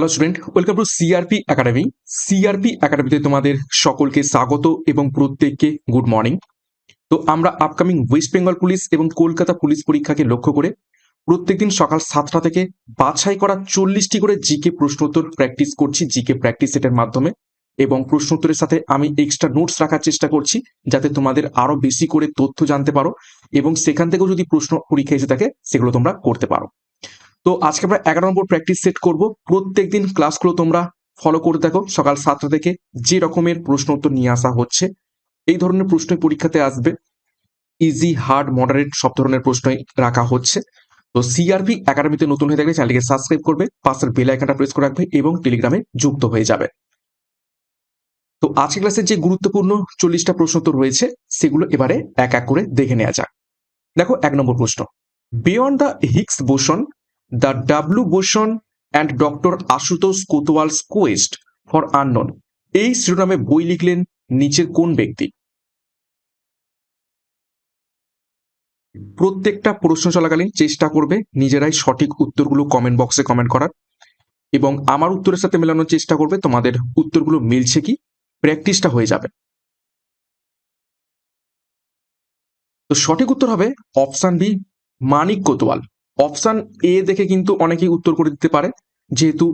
Hello student welcome to CRP academy CRP একাডেমিতে তোমাদের সকলকে স্বাগত এবং প্রত্যেককে গুড মর্নিং তো আমরা আপকামিং ওয়েস্ট বেঙ্গল পুলিশ এবং কলকাতা পুলিশ পরীক্ষাকে লক্ষ্য করে প্রত্যেকদিন সকাল সাতটা থেকে বাছাই করা চল্লিশটি করে জিকে প্রশ্নোত্তর প্র্যাকটিস করছি জিকে প্র্যাকটিস সেটের মাধ্যমে। এবং প্রশ্নোত্তরের সাথে আমি এক্সট্রা নোটস রাখার চেষ্টা করছি, যাতে তোমাদের আরও বেশি করে তথ্য জানতে পারো। এবং সেখান থেকেও যদি প্রশ্ন পরীক্ষা এসে থাকে, সেগুলো তোমরা করতে পারো। তো আজকে আমরা এগারো নম্বর প্র্যাকটিস সেট করব। প্রত্যেকদিন ক্লাসগুলো তোমরা ফলো করে দেখো। সকাল সাতটা থেকে যে রকমের প্রশ্ন উত্তর নিয়ে আসা হচ্ছে, এই ধরনের প্রশ্ন পরীক্ষাতে আসবে। ইজি হার্ড মডারেট সব ধরনের প্রশ্নই রাখা হচ্ছে। তো সিআরপি একাডেমিতে নতুন হয়ে থাকলে চ্যানেলটিকে সাবস্ক্রাইব করবে পাশের বেল আইকনটা প্রেস করে রাখবে এবং টেলিগ্রামে যুক্ত হয়ে যাবে। তো আজকে ক্লাসের যে গুরুত্বপূর্ণ চল্লিশটা প্রশ্ন তো রয়েছে, সেগুলো এবারে এক এক করে দেখে নেওয়া যাক। দেখো, এক নম্বর প্রশ্ন। Beyond the Higgs boson the W boson and doctor Ashutosh Kotwal's quest for unknown এই শিরোনামে বই লিখলেন নিচের কোন ব্যক্তি? প্রত্যেকটা প্রশ্ন চলাকালীন চেষ্টা করবে নিজেরাই সঠিক উত্তরগুলো কমেন্ট বক্সে কমেন্ট করার। এবং আমার উত্তরের সাথে মেলানোর চেষ্টা করবে, তোমাদের উত্তরগুলো মিলছে কি? প্র্যাকটিসটা হয়ে যাবে। তো সঠিক উত্তর হবে option B Manik Kotwal. Option A দেখে কিন্তু অনেকেই উত্তর করে দিতে পারে, যেহেতু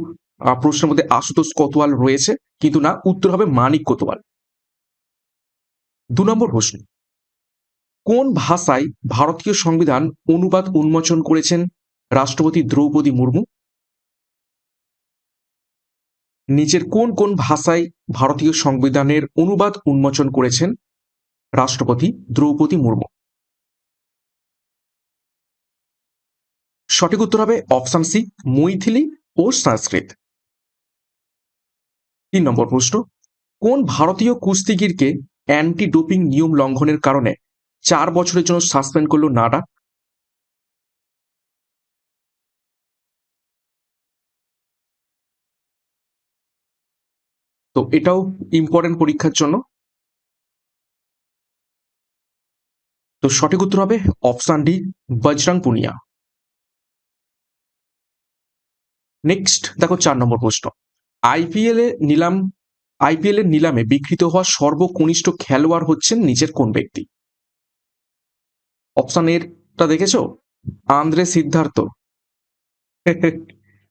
প্রশ্নের মধ্যে আশুতোষ কোতোয়াল রয়েছে, কিন্তু না, উত্তর হবে মানিক কোতোয়াল। দু নম্বর প্রশ্ন। কোন ভাষায় ভারতীয় সংবিধান অনুবাদ উন্মোচন করেছেন রাষ্ট্রপতি দ্রৌপদী মুর্মু? নিচের কোন কোন ভাষায় ভারতীয় সংবিধানের অনুবাদ উন্মোচন করেছেন রাষ্ট্রপতি দ্রৌপদী মুর্মু? সঠিক উত্তর হবে অপশন সি, মৈথিলি ও সংস্কৃত। তিন নম্বর প্রশ্ন, কোন ভারতীয় কুস্তিগিরকে অ্যান্টি ডোপিং নিয়ম লঙ্ঘনের কারণে চার বছরের জন্য সাসপেন্ড করল নাডা? তো এটাও ইম্পর্টেন্ট পরীক্ষার জন্য। তো সঠিক উত্তর হবে option D, Bajrang Punia. Next দেখো চার নম্বর প্রশ্ন। আইপিএল নিলাম আইপিএল এর নিলামে বিকৃত হওয়া সর্বকনিষ্ঠ খেলোয়াড় হচ্ছেন নিচের কোন ব্যক্তি? অপশন এরটা দেখেছ? আন্দ্রে সিদ্ধার্থ।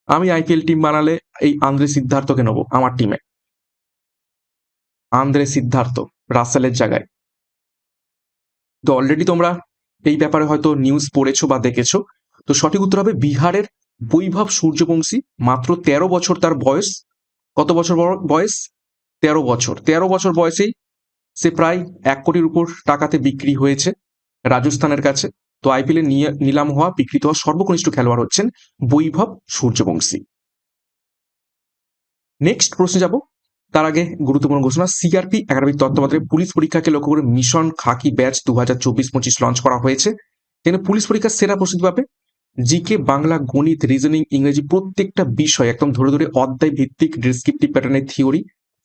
আমি আইপিএল টিম বানালে এই আন্দ্রে সিদ্ধার্থকে নেব আমার টিমে আন্দ্রে সিদ্ধার্থ, রাসেলের জায়গায়। তো অলরেডি তোমরা এই ব্যাপারে হয়তো নিউজ পড়েছো বা দেখেছ। তো সঠিক উত্তর হবে বিহারের বৈভব সূর্যবংশী, মাত্র তেরো বছর তার বয়স। কত বছর বয়স? তেরো বছর। তেরো বছর বয়সেই সে প্রায় এক কোটির উপর টাকাতে বিক্রি হয়েছে রাজস্থানের কাছে। তো আইপিএল নিলাম হওয়া, বিকৃত হওয়া সর্বকনিষ্ঠ খেলোয়াড় হচ্ছেন বৈভব সূর্যবংশী। নেক্সট প্রশ্নে যাব। তার আগে গুরুত্বপূর্ণ ঘোষণা সিআরপি একাডেমিক তত্ত্বাবধানে পুলিশ পরীক্ষাকে লক্ষ্য করে মিশন খাকি ব্যাচ দু হাজার চব্বিশ পঁচিশ লঞ্চ করা হয়েছে। এখানে পুলিশ পরীক্ষার সেরা প্রস্তুতি পাবে জিকে বাংলা গণিত রিজনিং ইংরেজি প্রত্যেকটা বিষয় একদম ধরে ধরে অধ্যায় ভিত্তিক ডেসক্রিপটিভ প্যাটার্নের থিওরি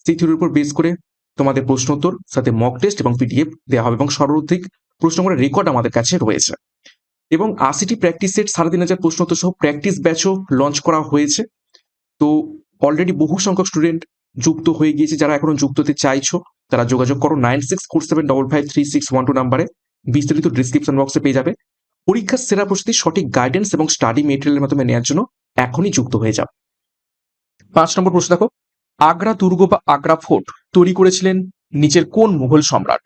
সেই থিওরির উপর বেস করে তোমাদের প্রশ্ন উত্তর, সাথে মক টেস্ট এবং পিডিএফ দেওয়া হবে এবং সর্বাধিক প্রশ্ন করে রেকর্ড আমাদের কাছে রয়েছে। এবং আশিটি প্র্যাকটিস সেট সাড়ে তিন হাজার প্রশ্নোত্তর সহ প্র্যাকটিস ব্যাচও লঞ্চ করা হয়েছে। তো অলরেডি বহু সংখ্যক স্টুডেন্ট যুক্ত হয়ে গিয়েছে, যারা এখনও যুক্ত হতে চাইছো, তারা যোগাযোগ করো nine six four seven double five three six one two নাম্বারে। বিস্তারিত ডিসক্রিপশন বক্সে পেয়ে যাবে। পরীক্ষার সেরা প্রস্তুতি সঠিক গাইডেন্স এবং স্টাডি মেটেরিয়ালের মাধ্যমে নেওয়ার জন্য এখনই যুক্ত হয়ে যাও। পাঁচ নম্বর প্রশ্ন দেখো। আগ্রা দুর্গ বা আগ্রা ফোর্ট তৈরি করেছিলেন নিচের কোন মুঘল সম্রাট?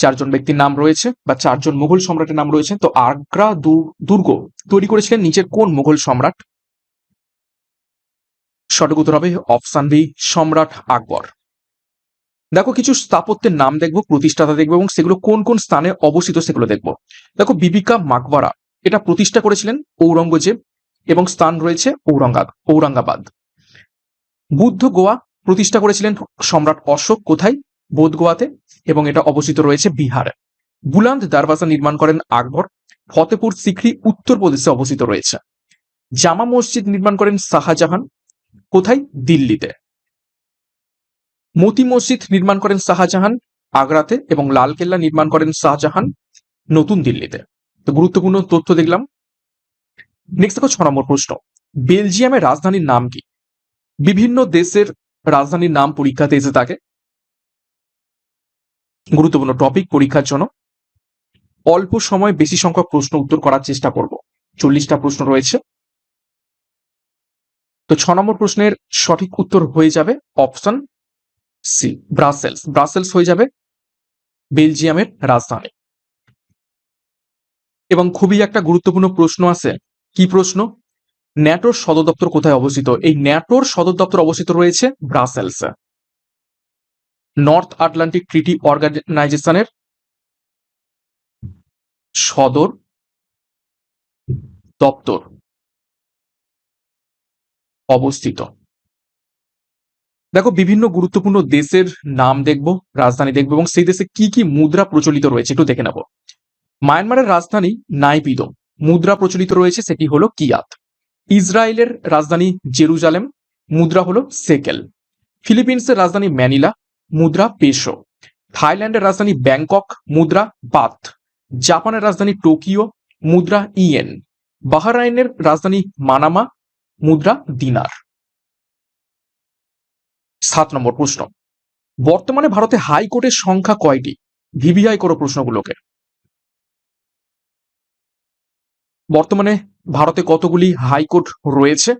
চারজন ব্যক্তির নাম রয়েছে বা চারজন মুঘল সম্রাটের নাম রয়েছে, তো আগ্রা দুর্গ তৈরি করেছিলেন নিচের কোন মুঘল সম্রাট? সঠিক উত্তর হবে অপশন বি সম্রাট আকবর। দেখো, কিছু স্থাপত্যের নাম দেখব, প্রতিষ্ঠাতা দেখব, এবং সেগুলো কোন কোন স্থানে অবস্থিত সেগুলো দেখব। দেখো, বিবিকা মাকবারা, এটা প্রতিষ্ঠা করেছিলেন ঔরঙ্গজেব, এবং স্থান রয়েছে ঔরঙ্গা, ঔরঙ্গাবাদ। বুদ্ধ গোয়া প্রতিষ্ঠা করেছিলেন সম্রাট অশোক কোথায়? বোধ গোয়াতে, এবং এটা অবস্থিত রয়েছে বিহারে। বুলান্দ দারওয়াজা নির্মাণ করেন আকবর ফতেপুর সিক্রি উত্তরপ্রদেশে অবস্থিত রয়েছে। জামা মসজিদ নির্মাণ করেন শাহজাহান, কোথায়? দিল্লিতে। মতি মসজিদ নির্মাণ করেন শাহজাহান, আগ্রাতে এবং লালকেল্লা নির্মাণ করেন শাহজাহান, নতুন দিল্লিতে। তো গুরুত্বপূর্ণ তথ্য দেখলাম। নেক্সট দেখো ছ নম্বর প্রশ্ন। বেলজিয়ামের রাজধানীর নাম কি? বিভিন্ন দেশের রাজধানীর নাম পরীক্ষাতে এসে থাকে। গুরুত্বপূর্ণ টপিক পরীক্ষার জন্য। অল্প সময় বেশি সংখ্যক প্রশ্ন উত্তর করার চেষ্টা করব। চল্লিশটা প্রশ্ন রয়েছে। তো ছ নম্বর প্রশ্নের সঠিক উত্তর হয়ে যাবে অপশন সি, ব্রাসেলস ব্রাসেলস হয়ে যাবে বেলজিয়ামের রাজধানী। এবং খুবই একটা গুরুত্বপূর্ণ প্রশ্ন আছে, কি প্রশ্ন? ন্যাটোর সদর দপ্তর কোথায় অবস্থিত? এই ন্যাটোর সদর দপ্তর অবস্থিত রয়েছে ব্রাসেলসে। নর্থ আটলান্টিক ট্রিটি অর্গানাইজেশনের সদর দপ্তর অবস্থিত। দেখো, বিভিন্ন গুরুত্বপূর্ণ দেশের নাম দেখব, রাজধানী দেখব, এবং সেই দেশে কি কি মুদ্রা প্রচলিত রয়েছে একটু দেখে নেব। মায়ানমারের রাজধানী নাইপিদো মুদ্রা প্রচলিত রয়েছে, সেটি হলো কিয়াত। ইসরায়েলের রাজধানী জেরুজালেম, মুদ্রা হলো সেকেল। ফিলিপিন্সের রাজধানী ম্যানিলা, মুদ্রা পেশো। থাইল্যান্ডের রাজধানী ব্যাংকক, মুদ্রা বাথ জাপানের রাজধানী টোকিও, মুদ্রা ইয়েন। বাহরাইনের রাজধানী মানামা, মুদ্রা দিনার। সাত নম্বর প্রশ্ন। বর্তমানে ভারতে হাইকোর্টের সংখ্যা কয়টি? ভিভিআই করো প্রশ্নগুলোকে। বর্তমানে ভারতে কতগুলি হাইকোর্ট রয়েছে?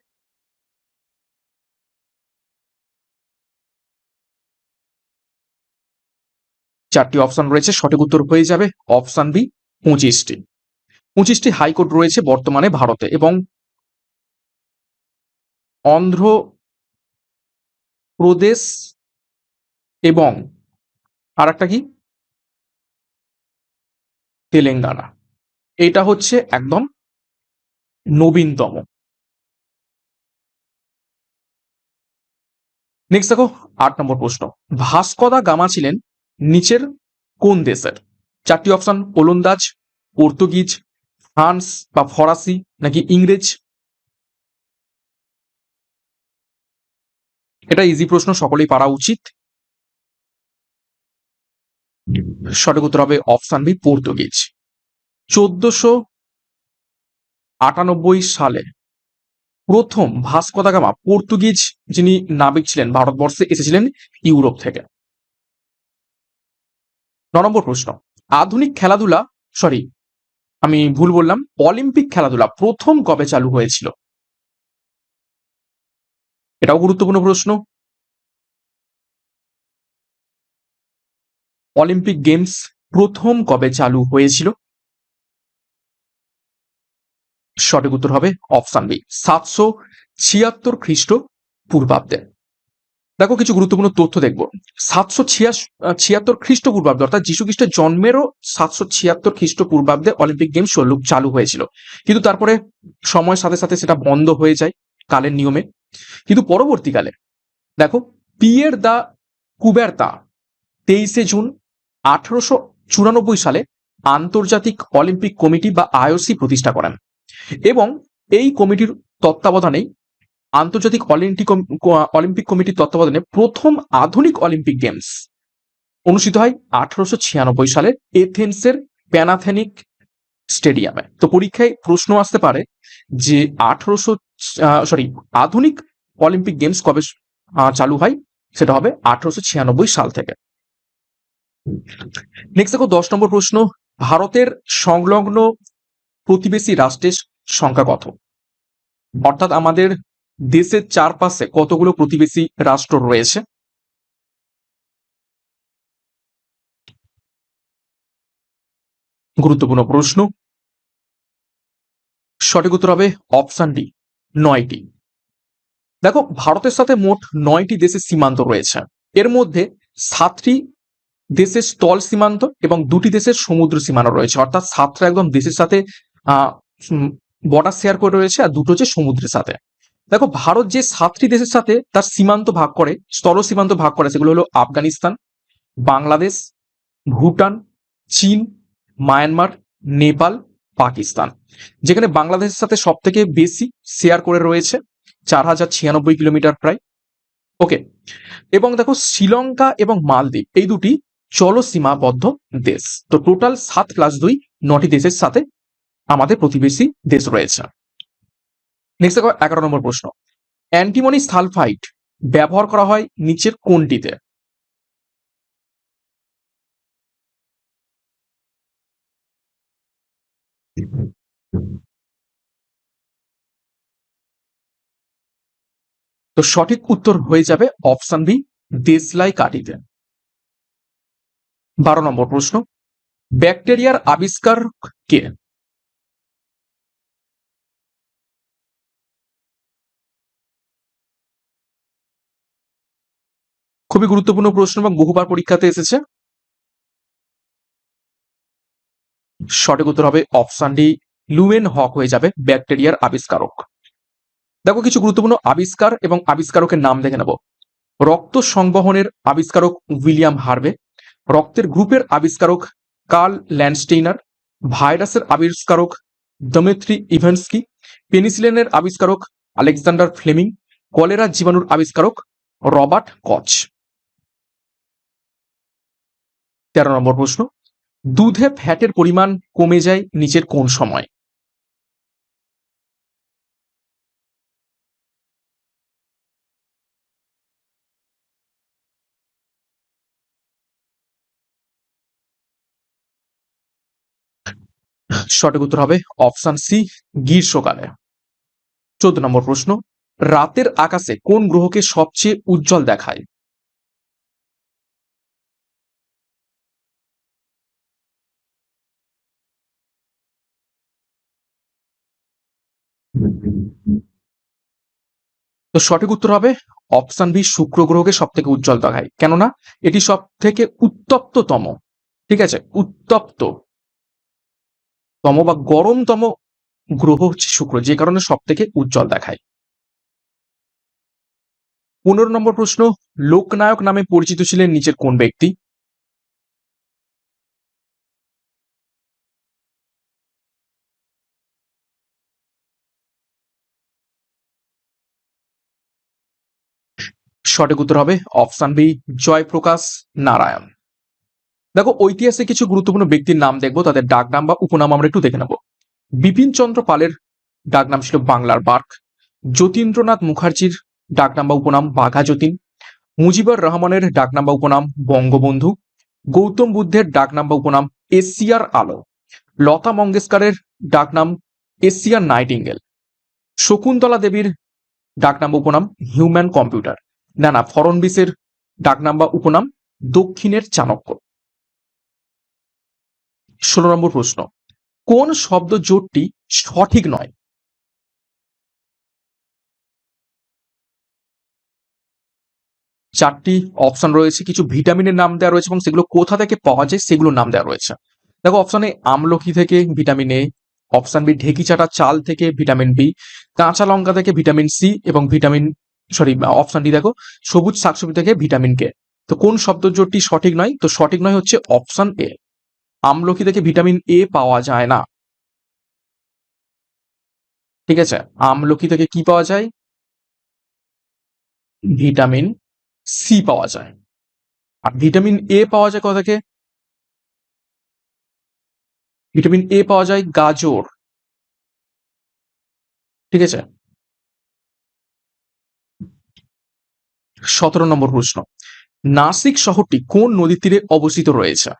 চারটি অপশন রয়েছে, সঠিক উত্তর হয়ে যাবে অপশন বি, পঁচিশটি। পঁচিশটি হাইকোর্ট রয়েছে বর্তমানে ভারতে এবং অন্ধ্র প্রদেশ এবং আর একটা কি? তেলেঙ্গানা। এটা হচ্ছে একদম নবীনতম। নেক্সট দেখো, আট নম্বর প্রশ্ন। ভাস্কদা গামা ছিলেন নিচের কোন দেশের? চারটি অপশন ওলন্দাজ, পর্তুগিজ, ফ্রান্স বা ফরাসি নাকি ইংরেজ? এটা ইজি প্রশ্ন, সকলেই পারা উচিত। সঠিক উত্তর হবে অপশন বি পর্তুগিজ চোদ্দশো আটানব্বই সালে প্রথম ভাস্কো দা গামা পর্তুগিজ যিনি নাবিক ছিলেন, ভারতবর্ষে এসেছিলেন ইউরোপ থেকে। ন নম্বর প্রশ্ন, আধুনিক খেলাধুলা সরি আমি ভুল বললাম, অলিম্পিক খেলাধুলা প্রথম কবে চালু হয়েছিল? এটাও গুরুত্বপূর্ণ প্রশ্ন। অলিম্পিক গেমস প্রথম কবে চালু হয়েছিল? সঠিক উত্তর হবে অপশন বি সাতশো ছিয়াত্তর খ্রিস্ট পূর্বাব্দে। দেখো কিছু গুরুত্বপূর্ণ তথ্য দেখব। সাতশো ছিয়াত্তর খ্রিস্টপূর্বাব্দে অর্থাৎ যীশু খ্রিস্টের জন্মেরও সাতশো ছিয়াত্তর খ্রিস্টপূর্বাব্দে অলিম্পিক গেমস চালু হয়েছিল। কিন্তু তারপরে সময়ের সাথে সাথে সেটা বন্ধ হয়ে যায়। কালের নিয়মে। কিন্তু পরবর্তীকালে, দেখো, পিয়ের দা কুবেরতা, তেইশে জুন আঠারোশো চুরানব্বই সালে আন্তর্জাতিক অলিম্পিক কমিটি বা আইওসি প্রতিষ্ঠা করেন। এবং এই কমিটির তত্ত্বাবধানেই আন্তর্জাতিক অলিম্পিক অলিম্পিক কমিটির তত্ত্বাবধানে প্রথম আধুনিক অলিম্পিক গেমস অনুষ্ঠিত হয় আঠারোশো ছিয়ানব্বই সালে এথেন্সের প্যানাথেনিক স্টেডিয়ামে। তো পরীক্ষায় প্রশ্ন আসতে পারে যে আঠারোশো সরি আধুনিক অলিম্পিক গেমস কবে চালু হয়? সেটা হবে আঠারোশো ছিয়ানব্বই সাল থেকে। নেক্সট দেখো, দশ নম্বর প্রশ্ন, ভারতের সংলগ্ন প্রতিবেশী রাষ্ট্রের সংখ্যা কত? অর্থাৎ আমাদের দেশের চারপাশে কতগুলো প্রতিবেশী রাষ্ট্র রয়েছে? গুরুত্বপূর্ণ প্রশ্ন সঠিক উত্তর হবে অপশন ডি নয়টি। দেখো, ভারতের সাথে মোট নয়টি দেশের সীমান্ত রয়েছে। এর মধ্যে সাতটি দেশের স্থল সীমান্ত এবং দুটি দেশের সমুদ্র সীমানা রয়েছে। অর্থাৎ সাতটা একদম দেশের সাথে বর্ডার শেয়ার করে রয়েছে আর দুটো হচ্ছে সমুদ্রের সাথে। দেখো, ভারত যে সাতটি দেশের সাথে তার সীমান্ত ভাগ করে, স্থল সীমান্ত ভাগ করে, সেগুলো হলো আফগানিস্তান, বাংলাদেশ, ভুটান, চীন, মায়ানমার, নেপাল পাকিস্তান, যেখানে বাংলাদেশের সাথে সব থেকে বেশি শেয়ার করে রয়েছে চার হাজার ছিয়ানব্বই কিলোমিটার প্রায়। ওকে এবং দেখো শ্রীলঙ্কা এবং মালদ্বীপ, এই দুটি জলসীমাবদ্ধ দেশ। তো টোটাল সাত প্লাস দুই, নটি দেশের সাথে আমাদের প্রতিবেশী দেশ রয়েছে। নেক্সট দেখো, এগারো নম্বর প্রশ্ন। অ্যান্টিমনি সালফাইড ব্যবহার করা হয় নিচের কোনটিতে? তো সঠিক উত্তর হয়ে যাবে অপশন বি, দেশলাই কাঠিতে বারো নম্বর প্রশ্ন, ব্যাকটেরিয়ার আবিষ্কার কে? খুবই গুরুত্বপূর্ণ প্রশ্ন এবং বহুবার পরীক্ষাতে এসেছে। সঠিক উত্তর হবে অপশন ডি লুয়েন হক হয়ে যাবে ব্যাকটেরিয়ার আবিষ্কারক। দেখো কিছু গুরুত্বপূর্ণ আবিষ্কার এবং আবিষ্কারকের নাম দেখে নেব। রক্ত সংবহনের আবিষ্কারক উইলিয়াম হার্ভে, রক্তের গ্রুপের আবিষ্কারক কার্ল ল্যান্ডস্টেইনার, ভাইরাসের আবিষ্কারক দমেত্রি ইভেন্সকি, পেনিসিলিনের আবিষ্কারক আলেকজান্ডার ফ্লেমিং, কলেরা জীবাণুর আবিষ্কারক রবার্ট কচ। তেরো নম্বর প্রশ্ন, দুধে ফ্যাটের পরিমাণ কমে যায় নিচের কোন সময়? সঠিক উত্তর হবে অপশন সি, গ্রীষ্মকালে। চোদ্দ নম্বর প্রশ্ন, রাতের আকাশে কোন গ্রহকে সবচেয়ে উজ্জ্বল দেখায়? তো সঠিক উত্তর হবে অপশন বি, শুক্র গ্রহকে সব থেকে উজ্জ্বল দেখায়। কেননা, এটি সব থেকে উত্তপ্ততম। ঠিক আছে? উত্তপ্ত। তম বা গরমতম গ্রহ হচ্ছে শুক্র, যে কারণে সব থেকে উজ্জ্বল দেখায়। পনেরো নম্বর প্রশ্ন, লোকনায়ক নামে পরিচিত ছিলেন নিচের কোন ব্যক্তি? সঠিক উত্তর হবে অপশন বি, জয়প্রকাশ নারায়ণ। দেখো, ঐতিহাসিক কিছু গুরুত্বপূর্ণ ব্যক্তির নাম দেখব, তাদের ডাকনাম বা উপনাম আমরা একটু দেখে নেব। বিপিন চন্দ্র পালের ডাকনাম ছিল বাংলার বার্ক। যতীন্দ্রনাথ মুখার্জির ডাকনাম বা উপনাম বাঘা যতীন। মুজিবুর রহমানের ডাকনাম বা উপনাম বঙ্গবন্ধু। গৌতম বুদ্ধের ডাকনাম বা উপনাম এশিয়ার আলো। লতা মঙ্গেশকরের ডাকনাম এশিয়ার নাইটিঙ্গেল। শকুন্তলা দেবীর ডাকনাম বা উপনাম হিউম্যান কম্পিউটার। না না ফরনবিসের ডাকনাম বা উপনাম দক্ষিণের চাণক্য। ষোলো নম্বর প্রশ্ন, কোন শব্দ জোটটি সঠিক নয়? চারটি অপশন রয়েছে, কিছু ভিটামিনের নাম দেওয়া রয়েছে এবং সেগুলো কোথা থেকে পাওয়া যায় সেগুলোর নাম দেওয়া রয়েছে। দেখো অপশন এ আমলকি থেকে ভিটামিন এ অপশন বি ঢেকি চাটা চাল থেকে ভিটামিন বি কাঁচা লঙ্কা থেকে ভিটামিন সি এবং ভিটামিন সরি অপশন ডি দেখো, সবুজ শাকসবজি থেকে ভিটামিন কে তো কোন শব্দ জোটটি সঠিক নয়? তো সঠিক নয় হচ্ছে অপশন এ আমলকি থেকে ভিটামিন এ পাওয়া যায় না। ঠিক আছে? আমলকি থেকে কি পাওয়া যায়? ভিটামিন সি পাওয়া যায়। আর ভিটামিন এ পাওয়া যায় কোথা থেকে? ভিটামিন এ পাওয়া যায় গাজর। ঠিক আছে? সতেরো নম্বর প্রশ্ন। নাসিক শহরটি কোন নদীর তীরে অবস্থিত রয়েছে?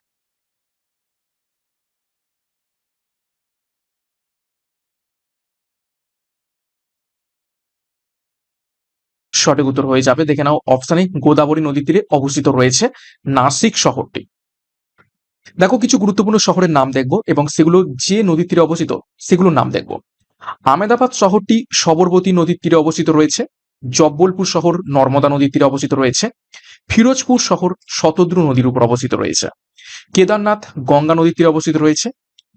সঠিক উত্তর হয়ে যাবে। দেখে নাও, অপশানে গোদাবরী নদীর তীরে অবস্থিত রয়েছে নাসিক শহরটি। দেখো, কিছু গুরুত্বপূর্ণ শহরের নাম দেখব এবং সেগুলো যে নদীর তীরে অবস্থিত, সেগুলোর নাম দেখব। আমেদাবাদ শহরটি সবরবতী নদীর তীরে অবস্থিত রয়েছে, জব্বলপুর শহর নর্মদা নদীর তীরে অবস্থিত রয়েছে, ফিরোজপুর শহর শতদ্রু নদীর উপর অবস্থিত রয়েছে, কেদারনাথ গঙ্গা নদীর তীরে অবস্থিত রয়েছে,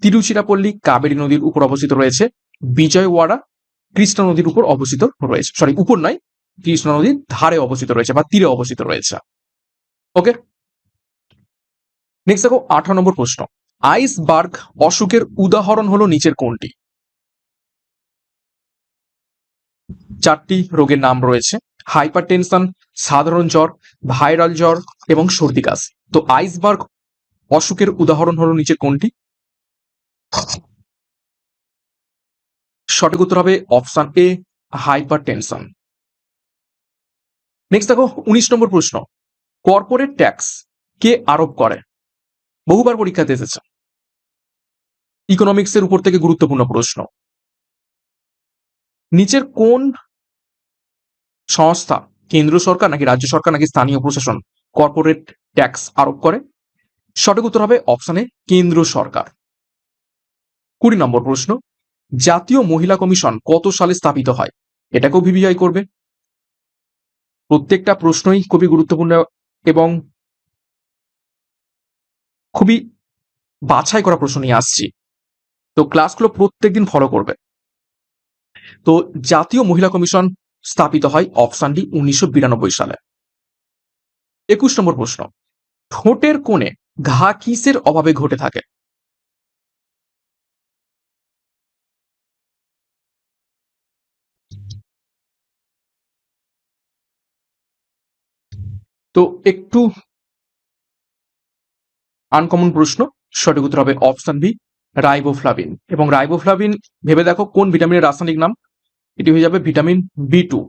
তিরুচিরাপল্লী কাবেরী নদীর উপর অবস্থিত রয়েছে, বিজয়ওয়াড়া কৃষ্ণা নদীর উপর অবস্থিত রয়েছে সরি উপর নয় কৃষ্ণ নদীর ধারে অবস্থিত রয়েছে বা তীরে অবস্থিত রয়েছে। ওকে নেক্সট দেখো, আঠারো নম্বর প্রশ্ন। আইসবার্গ অসুখের উদাহরণ হলো নিচের কোনটি? চারটি রোগের নাম রয়েছে। হাইপার টেনশন সাধারণ জ্বর, ভাইরাল জ্বর এবং সর্দি কাশি। তো আইসবার্গ অসুখের উদাহরণ হলো নিচের কোনটি? সঠিক উত্তর হবে option A hypertension next দেখো, উনিশ নম্বর প্রশ্ন। কর্পোরেট ট্যাক্স কে আরোপ করে। বহুবার পরীক্ষাতে এসেছে। ইকোনমিক্সের উপর থেকে গুরুত্বপূর্ণ প্রশ্ন। নিচের কোন সংস্থা, কেন্দ্র সরকার নাকি রাজ্য সরকার নাকি স্থানীয় প্রশাসন কর্পোরেট ট্যাক্স আরোপ করে? সঠিক উত্তর হবে অপশানে কেন্দ্র সরকার। কুড়ি নম্বর প্রশ্ন, জাতীয় মহিলা কমিশন কত সালে স্থাপিত হয়? এটাকেও ভিভিআই করবে। প্রত্যেকটা প্রশ্নই খুবই গুরুত্বপূর্ণ এবং খুবই বাছাই করা প্রশ্ন নিয়ে আসছি। তো ক্লাসগুলো প্রত্যেকদিন ফলো করবে। তো জাতীয় মহিলা কমিশন স্থাপিত হয় অপশান ডি উনিশশো বিরানব্বই সালে। একুশ নম্বর প্রশ্ন, ঠোঁটের কোণে ঘা কিসের অভাবে ঘটে থাকে? তো একটু আনকমন প্রশ্ন, সঠিক উত্তর হবে অপশন বি রাইবোফ্লাভিন এবং রাইবোফ্লাভিন ভেবে দেখো কোন ভিটামিনের রাসায়নিক নাম? এটি হয়ে যাবে vitamin B two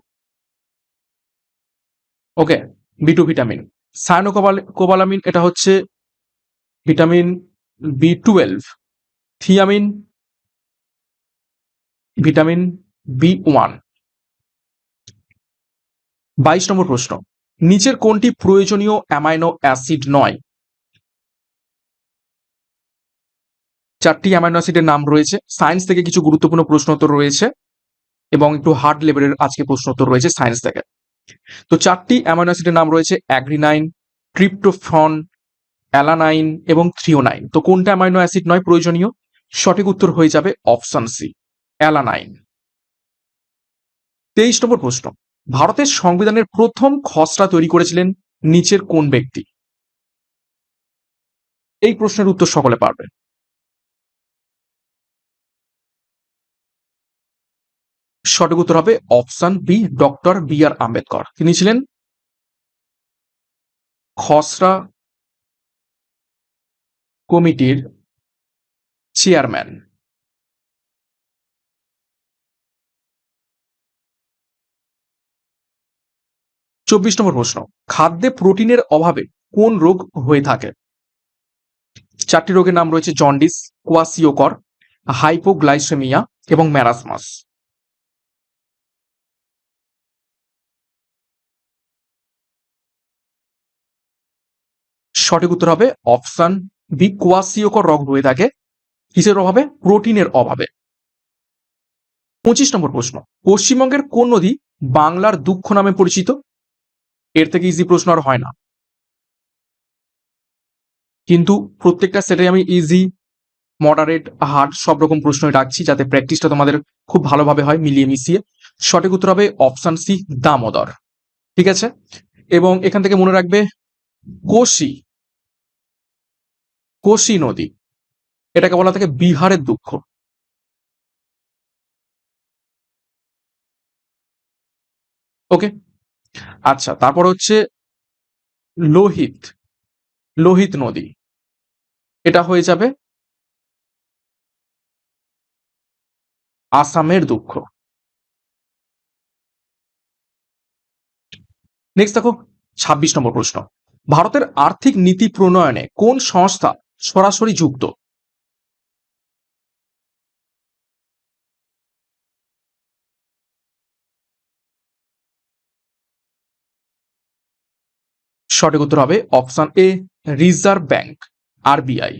okay B two vitamin cyanocobalamin এটা হচ্ছে vitamin B twelve thiamine vitamin B one বাইশ নম্বর প্রশ্ন। নিচের কোনটি প্রয়োজনীয় অ্যামাইনো অ্যাসিড নয়? চারটি অ্যামাইনো অ্যাসিডের নাম রয়েছে। সায়েন্স থেকে কিছু গুরুত্বপূর্ণ প্রশ্নোত্তর রয়েছে এবং একটু হার্ড লেভেলের আজকে প্রশ্নোত্তর রয়েছে সায়েন্স থেকে। তো চারটি অ্যামাইনো অ্যাসিডের নাম রয়েছে, অ্যাগ্রিনাইন ট্রিপ্টোফন অ্যালানাইন এবং থ্রিওনাইন। তো কোনটা অ্যামাইনো অ্যাসিড নয় প্রয়োজনীয়? সঠিক উত্তর হয়ে যাবে অপশন সি, অ্যালানাইন। তেইশ নম্বর প্রশ্ন। ভারতের সংবিধানের প্রথম খসড়া তৈরি করেছিলেন নিচের কোন ব্যক্তি? এই প্রশ্নের উত্তর সকলে পারবেন। সঠিক উত্তর হবে option B, doctor B R Ambedkar. তিনি ছিলেন খসড়া কমিটির চেয়ারম্যান। চব্বিশ নম্বর প্রশ্ন, খাদ্যে প্রোটিনের অভাবে কোন রোগ হয়ে থাকে? চারটি রোগের নাম রয়েছে জন্ডিস, কোয়াসিওকর, হাইপোগ্লাইসেমিয়া এবং ম্যারাসমাস। সঠিক উত্তর হবে অপশন বি, কোয়াসিওকর রোগ হয়ে থাকে। কিসের অভাবে? প্রোটিনের অভাবে। পঁচিশ নম্বর প্রশ্ন, পশ্চিমবঙ্গের কোন নদী বাংলার দুঃখ নামে পরিচিত? এর থেকে ইজি প্রশ্ন আর হয় না। কিন্তু প্রত্যেকটা সেটে আমি ইজি মডারেট হার্ড সব রকম প্রশ্নই রাখছি যাতে প্র্যাকটিসটা তোমাদের খুব ভালোভাবে হয় মিলিয়ে মিশিয়ে। সঠিক উত্তর হবে অপশন সি দামোদর। ঠিক আছে? এবং এখান থেকে মনে রাখবে কোশি। কোশি নদী। এটাকে বলা থাকে বিহারের দুঃখ। ওকে আচ্ছা তারপর হচ্ছে লোহিত লোহিত নদী। এটা হয়ে যাবে আসামের দুঃখ। নেক্সট দেখো, ছাব্বিশ নম্বর প্রশ্ন। ভারতের আর্থিক নীতি প্রণয়নে কোন সংস্থা সরাসরি যুক্ত? সঠিক উত্তর হবে option A, reserve bank, RBI.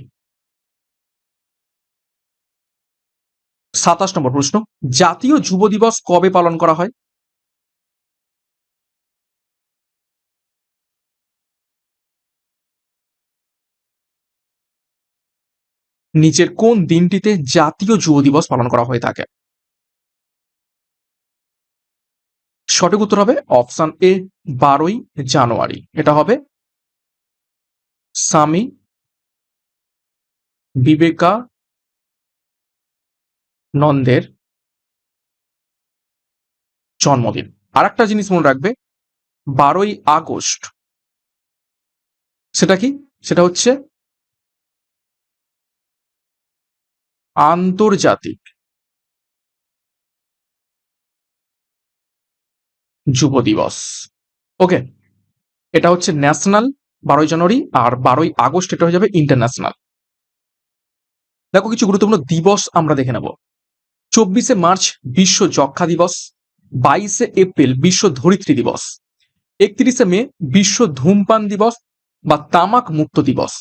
সাতাশ নম্বর প্রশ্ন, জাতীয় যুব দিবস কবে পালন করা হয়? নিচের কোন দিনটিতে জাতীয় যুব দিবস পালন করা হয়ে থাকে? সঠিক উত্তর হবে অপশান এ, বারোই জানুয়ারি। এটা হবে স্বামী বিবেকা নন্দের জন্মদিন। আর একটা জিনিস মনে রাখবে, বারোই আগস্ট, সেটা কি? সেটা হচ্ছে আন্তর্জাতিক যুব দিবস। ওকে এটা হচ্ছে ন্যাশনাল বারোই জানুয়ারি আর বারোই আগস্ট এটা হয়ে যাবে ইন্টারন্যাশনাল দেখো কিছু গুরুত্বপূর্ণ দিবস আমরা দেখে নেব। চব্বিশে মার্চ বিশ্ব যক্ষা দিবস, বাইশে এপ্রিল বিশ্ব ধরিত্রী দিবস, একত্রিশে মে বিশ্ব ধূমপান দিবস বা তামাক মুক্ত দিবস,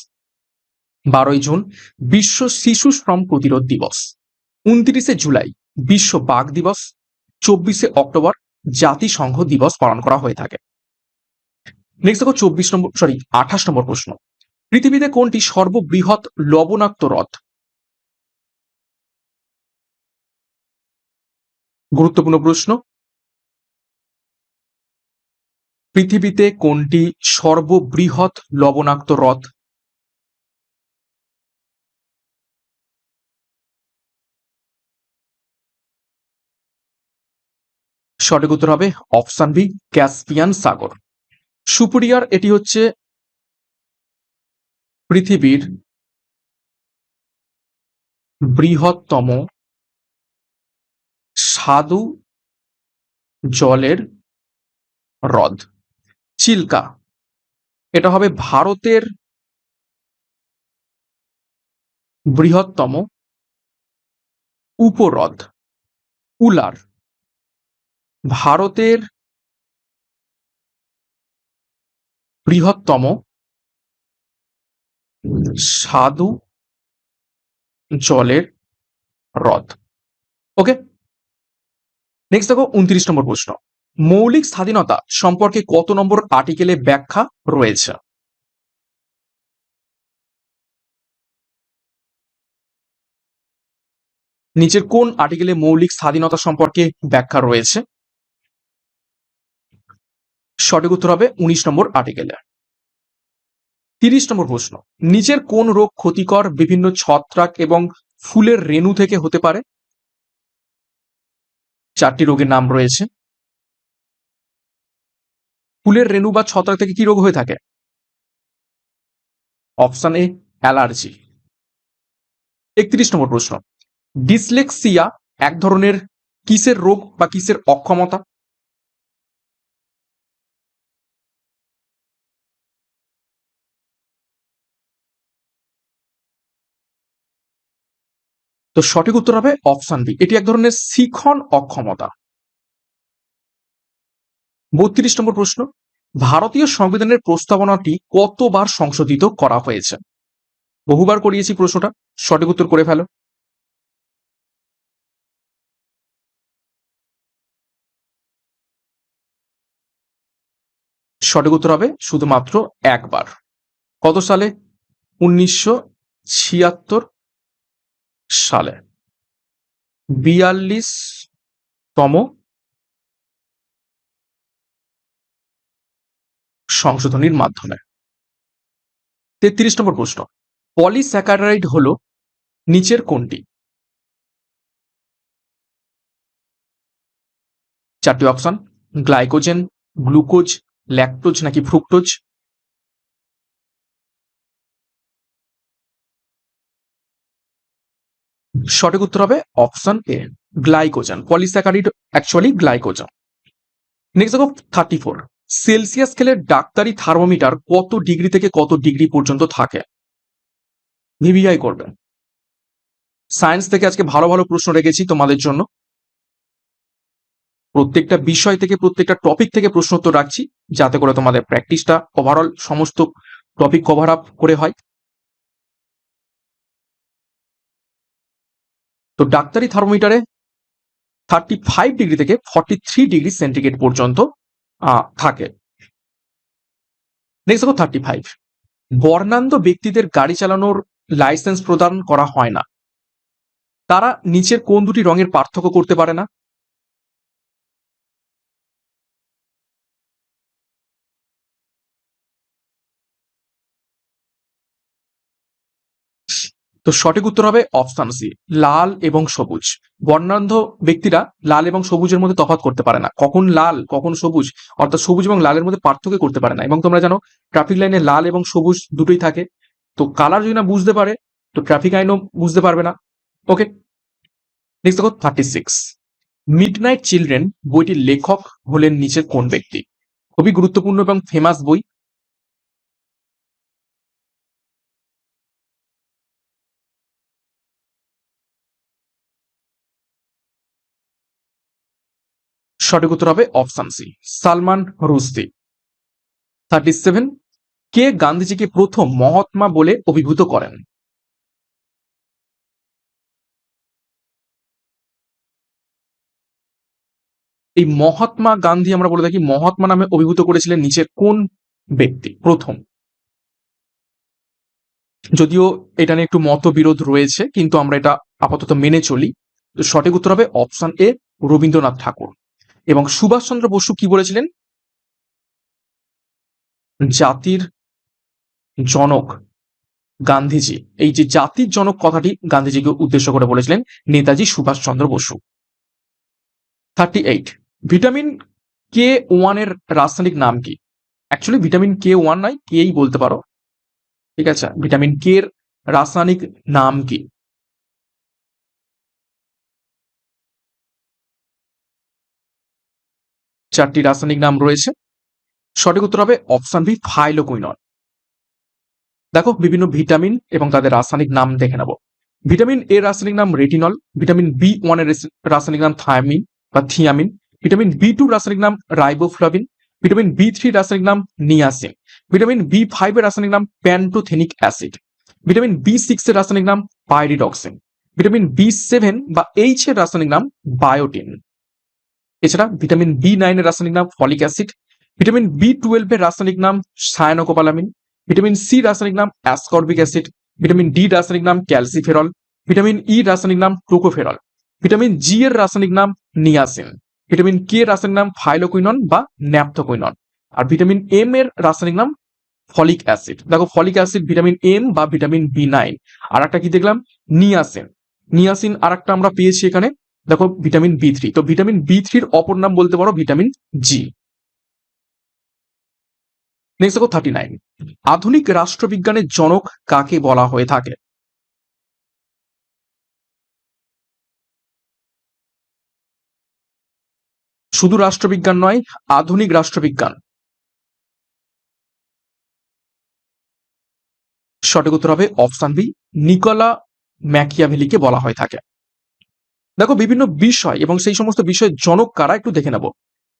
বারোই জুন বিশ্ব শিশু শ্রম প্রতিরোধ দিবস, উনত্রিশে জুলাই বিশ্ব বাঘ দিবস, চব্বিশে অক্টোবর জাতিসংঘ দিবস পালন করা হয়ে থাকে। নেক্সট দেখো চব্বিশ নম্বর সরি আঠাশ নম্বর প্রশ্ন। পৃথিবীতে কোনটি সর্ববৃহৎ লবণাক্ত হ্রদ? গুরুত্বপূর্ণ প্রশ্ন। পৃথিবীতে কোনটি সর্ববৃহৎ লবণাক্ত হ্রদ? সঠিক উত্তর হবে অপশন বি, ক্যাসপিয়ান সাগর। সুপুরিয়ার এটি হচ্ছে পৃথিবীর বৃহত্তম স্বাদু জলের হ্রদ, চিল্কা। এটা হবে ভারতের বৃহত্তম উপহ্রদ, উলার। ভারতের বৃহত্তম সাধু জলের হ্রদ। ওকে নেক্সট দেখো উনত্রিশ নম্বর প্রশ্ন। মৌলিক স্বাধীনতা সম্পর্কে কত নম্বর আর্টিকেলে ব্যাখ্যা রয়েছে? নিচের কোন আর্টিকেলে মৌলিক স্বাধীনতা সম্পর্কে ব্যাখ্যা রয়েছে? সঠিক উত্তর হবে উনিশ নম্বর আর্টিকেলে তিরিশ নম্বর প্রশ্ন নিচের কোন রোগ ক্ষতিকর বিভিন্ন ছত্রাক এবং ফুলের রেণু থেকে হতে পারে? চারটি রোগের নাম রয়েছে। ফুলের রেণু বা ছত্রাক থেকে কি রোগ হয়ে থাকে? Option A, allergy. একত্রিশ নম্বর প্রশ্ন, ডিসলেক্সিয়া এক ধরনের কিসের রোগ বা কিসের অক্ষমতা? তো সঠিক উত্তর হবে অপশন বি এটি এক ধরনের শিখন অক্ষমতা। বত্রিশ নম্বর প্রশ্ন, ভারতীয় সংবিধানের প্রস্তাবনাটি কতবার সংশোধিত করা হয়েছে? বহুবার করিয়েছি প্রশ্নটা, সঠিক উত্তর করে ফেলো। সঠিক উত্তর হবে শুধুমাত্র একবার। কত সালে? উনিশশো ছিয়াত্তর সালে। বিয়াল্লিশ তম সংশোধনীর মাধ্যমে। তেত্রিশ নম্বর প্রশ্ন, পলিস্যাকারাইড হল নিচের কোনটি? চারটি অপশন, গ্লাইকোজেন, গ্লুকোজ, ল্যাকটোজ নাকি ফ্রুক্টোজ? সঠিক উত্তর হবে option A, glycogen, polysaccharide actually glycogen. Next দেখো থার্টি ফোর সেলসিয়াস স্কেলের ডাক্তারি থার্মোমিটার কত ডিগ্রি থেকে কত ডিগ্রি পর্যন্ত থাকে? ভিভিআই করবে। সায়েন্স থেকে আজকে ভালো ভালো প্রশ্ন রেখেছি তোমাদের জন্য। প্রত্যেকটা বিষয় থেকে, প্রত্যেকটা টপিক থেকে প্রশ্ন উত্তর রাখছি, যাতে করে তোমাদের প্র্যাকটিসটা ওভারঅল সমস্ত টপিক কভার আপ করে হয়। তো ডাক্তারি থার্মোমিটারে থার্টি ফাইভ ডিগ্রি থেকে ফর্টি থ্রি ডিগ্রি সেন্টিগ্রেড পর্যন্ত থাকে। নেক্সট দেখো থার্টি ফাইভ বর্ণান্ধ ব্যক্তিদের গাড়ি চালানোর লাইসেন্স প্রদান করা হয় না। তারা নিচের কোন দুটি রঙের পার্থক্য করতে পারে না? তো সঠিক উত্তর হবে অপশন সি, লাল এবং সবুজ। বর্ণান্ধ ব্যক্তিরা লাল এবং সবুজের মধ্যে তফাৎ করতে পারে না। কখন লাল, কখন সবুজ, অর্থাৎ সবুজ এবং লালের মধ্যে পার্থক্য করতে পারে না। এবং তোমরা জানো ট্রাফিক লাইনে লাল এবং সবুজ দুটোই থাকে। তো কালার যদি না বুঝতে পারে, তো ট্রাফিক আইনও বুঝতে পারবে না। ওকে নেক্সট দেখো thirty six midnight children বইটির লেখক হলেন নিচের কোন ব্যক্তি? খুবই গুরুত্বপূর্ণ এবং ফেমাস বই। সঠিক উত্তর হবে option C, Salman Rushdie. Thirty seven কে গান্ধীজিকে প্রথম মহাত্মা বলে অভিভূত করেন? এই মহাত্মা গান্ধী আমরা বলে থাকি, মহাত্মা নামে অভিভূত করেছিলেন নিচে কোন ব্যক্তি? প্রথম। যদিও এটা নিয়ে একটু মতবিরোধ রয়েছে, কিন্তু আমরা এটা আপাতত মেনে চলি। সঠিক উত্তর হবে অপশন এ রবীন্দ্রনাথ ঠাকুর। এবং সুভাষচন্দ্র বসু কি বলেছিলেন? জাতির জনক গান্ধীজি। এই যে জাতির জনক কথাটি গান্ধীজিকে উদ্দেশ্য করে বলেছিলেন Netaji Subhash Chandra Bose. Thirty eight, vitamin K ওয়ানের রাসায়নিক নাম কি? অ্যাকচুয়ালি ভিটামিন কে ওয়ান নয়, কেই বলতে পারো। ঠিক আছে? ভিটামিন কে এর রাসায়নিক নাম কি? চারটি রাসায়নিক নাম রয়েছে। সঠিক উত্তর হবে অপশন বি ফাইলোকুইনন দেখো, বিভিন্ন ভিটামিন এবং তাদের রাসায়নিক নাম দেখে নেব। ভিটামিন এ রাসায়নিক নাম রেটিনল, ভিটামিন বি ওয়ানের রাসায়নিক নাম থায়ামিন বা থিয়ামিন, ভিটামিন বি টু রাসায়নিক নাম রাইবোফ্লাভিন, ভিটামিন বি থ্রি রাসায়নিক নাম নিয়াসিন, ভিটামিন বি ফাইভ এর রাসায়নিক নাম pantothenic acid, vitamin B six এর রাসায়নিক নাম পাইরিডক্সিন, ভিটামিন বি সেভেন বা এইচ এর রাসায়নিক নাম বায়োটিন। এছাড়া ভিটামিন বি নাইন এর রাসায়নিক নাম folic acid, vitamin B twelve এর রাসায়নিক নাম সায়ানোকোপালামিন, ভিটামিন সি রাসায়নিক নাম অ্যাসকর্বিক অ্যাসিড, ভিটামিন ডি রাসায়নিক নাম ক্যালসিফেরল, ভিটামিন ই রাসায়নিক নাম টোকোফেরল ভিটামিন জি এর রাসায়নিক নাম নিয়াসিন, ভিটামিন কে এর রাসায়নিক নাম ফাইলোকুইনন বা ন্যাপথোকুইনন, আর ভিটামিন এম এর রাসায়নিক নাম ফলিক অ্যাসিড। দেখো ফলিক অ্যাসিড, ভিটামিন এম বা ভিটামিন বি নাইন আর একটা কি দেখলাম? নিয়াসিন। নিয়াসিন আর একটা আমরা পেয়েছি এখানে দেখো ভিটামিন বি থ্রি তো ভিটামিন বি থ্রির অপর নাম বলতে পারো ভিটামিন জি নেক্সট দেখো থার্টি নাইন আধুনিক রাষ্ট্রবিজ্ঞানের জনক কাকে বলা হয়ে থাকে? শুধু রাষ্ট্রবিজ্ঞান নয়, আধুনিক রাষ্ট্রবিজ্ঞান। সঠিক উত্তর হবে অপশন বি, নিকোলা ম্যাকিয়াভেলিকে বলা হয়ে থাকে। দেখো বিভিন্ন বিষয় এবং সেই সমস্ত বিষয়ের জনক কারা একটু দেখে নেব।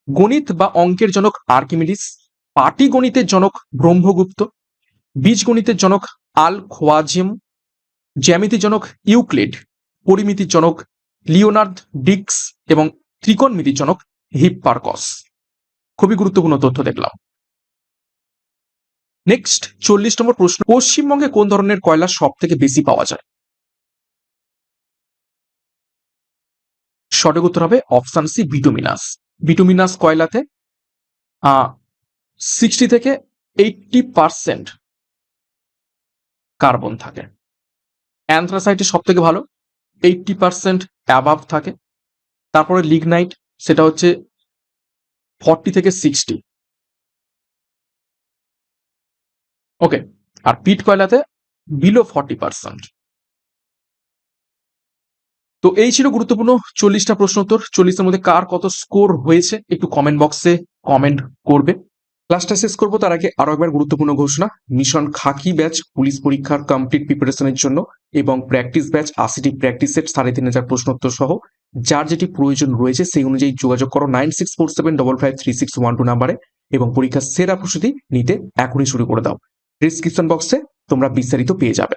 গণিত বা অঙ্কের জনক আর্কিমিডিস পাটিগণিতের জনক ব্রহ্মগুপ্ত বীজগণিতের জনক আল খোয়াজিম, জ্যামিতির জনক ইউক্লিড, পরিমিতির জনক লিওনার্ড ডিক্স এবং ত্রিকোণমিতির জনক হিপ্পারকস। খুবই গুরুত্বপূর্ণ তথ্য দেখলাম। নেক্সট চল্লিশ নম্বর প্রশ্ন, পশ্চিমবঙ্গে কোন ধরনের কয়লা সব থেকে বেশি পাওয়া যায়? সঠিক উত্তর হবে অপশন সি বিটুমিনাস বিটুমিনাস কয়লাতে? সিক্সটি থেকে এইটটি পার্সেন্ট কার্বন থাকে। অ্যান্থ্রাসাইটে সব থেকে ভালো এইটটি পার্সেন্ট অ্যাবাভ থাকে। তারপরে লিগনাইট সেটা হচ্ছে ফর্টি থেকে সিক্সটি ওকে আর পিট কয়লাতে? বিলো ফর্টি পার্সেন্ট তো এই ছিল গুরুত্বপূর্ণ চল্লিশটা প্রশ্ন উত্তর। চল্লিশের মধ্যে কার কত স্কোর হয়েছে একটু কমেন্ট বক্সে কমেন্ট করবে। ক্লাসটা শেষ করব, তার আগে আরও একবার গুরুত্বপূর্ণ ঘোষণা। মিশন খাকি ব্যাচ পুলিশ পরীক্ষার কমপ্লিট প্রিপারেশনের জন্য এবং প্র্যাকটিস ব্যাচ আশিটি প্র্যাকটিস সেট সাড়ে তিন হাজার প্রশ্নোত্তর সহ যার যেটি প্রয়োজন রয়েছে সেই অনুযায়ী যোগাযোগ করো nine six four seven double five three six one two নাম্বারে এবং পরীক্ষার সেরা প্রস্তুতি নিতে এখনই শুরু করে দাও। ডিসক্রিপশন বক্সে তোমরা বিস্তারিত পেয়ে যাবে।